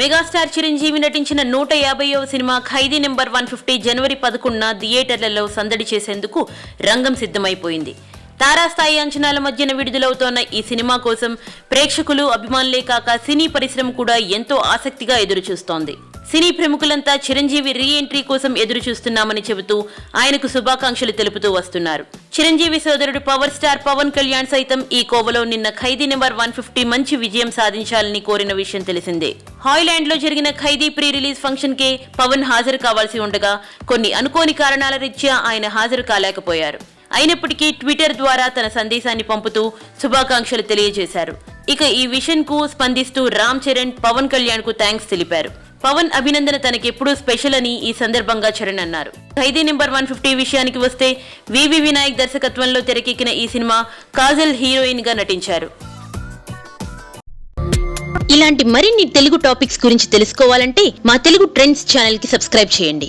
Megastar Chiranjeevi నటించిన నూట యాభైవ cinema Khaidi number one fifty జనవరి పదకొండున థియేటర్లలో సందడి చేసేందుకు రంగం సిద్ధమైపోయింది. తారాస్థాయి అంచనాల మధ్యన విడుదలవుతోన్న ఈ సినిమా కోసం ప్రేక్షకులు అభిమానులే కాక సినీ పరిశ్రమ కూడా ఎంతో ఆసక్తిగా ఎదురుచూస్తోంది. సినీ ప్రముఖులంతా చిరంజీవి రీ ఎంట్రీ కోసం ఎదురు చూస్తున్నామని చెబుతూ ఆయనకు శుభాకాంక్షలు తెలుపుతూ వస్తున్నారు. చిరంజీవి సోదరుడు పవర్ స్టార్ పవన్ కళ్యాణ్ సైతం ఈ కోవలో నిన్న ఖైదీ నెంబర్ వన్ ఫిఫ్టీ మంచి విజయం సాధించాలని కోరిన విషయం తెలిసిందే. హాయ్లాండ్లో జరిగిన ఖైదీ ప్రీ రిలీజ్ ఫంక్షన్ కే పవన్ హాజరు కావాల్సి ఉండగా కొన్ని అనుకోని కారణాల రీత్యా ఆయన హాజరు కాలేకపోయారు. అయినప్పటికీ ట్విట్టర్ ద్వారా తన సందేశాన్ని పంపుతూ శుభాకాంక్షలు తెలియజేశారు. ఇక ఈ విషయం కు స్పందిస్తూ రామ్ చరణ్ పవన్ కళ్యాణ్కు థ్యాంక్స్ తెలిపారు. పవన్ అభినందన తనకెప్పుడూ స్పెషల్ అని ఈ సందర్భంగా చరణ్ అన్నారు. ఖైదీ నెంబర్ వన్ ఫిఫ్టీ విషయానికి వస్తే వివి వినాయక్ దర్శకత్వంలో తెరకెక్కిన ఈ సినిమా కాజల్ హీరోయిన్గా నటించారు. ఇలాంటి మరిన్ని తెలుగు టాపిక్స్ గురించి తెలుసుకోవాలంటే మా తెలుగు ట్రెండ్స్ ఛానల్కి సబ్స్క్రైబ్ చేయండి.